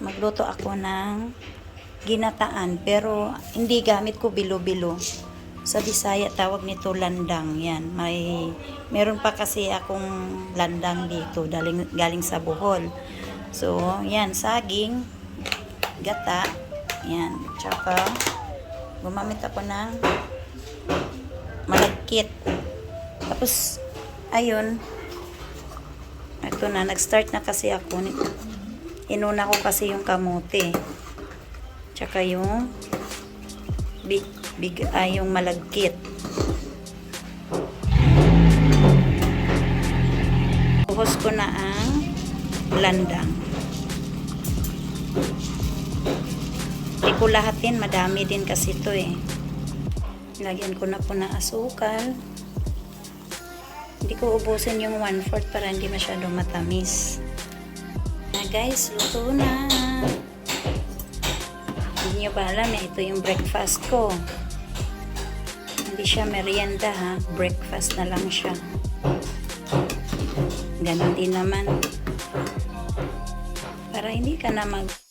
magluto ako ng ginataan pero hindi gamit ko bilo-bilo. Sa Bisaya tawag nito landang. Yan, may meron pa kasi akong landang dito galing galing sa Bohol. So, yan saging, gata, yan, tsaka gumamit ako ng malagkit. Tapos, ayun, ito na, nag-start na kasi ako. Inuna ko kasi yung kamote. Tsaka yung big, big, ay, yung malagkit. Buhos ko na ang landang. Hindi madami din kasi ito eh. Lagyan ko na po ng asukal. Hindi ko ubusin yung 1-4 para hindi masyadong matamis. Na guys, luto na. Hindi nyo ba alam eh, ito yung breakfast ko. Hindi siya merienda ha, breakfast na lang siya. Ganon din naman. Para hindi ka na mag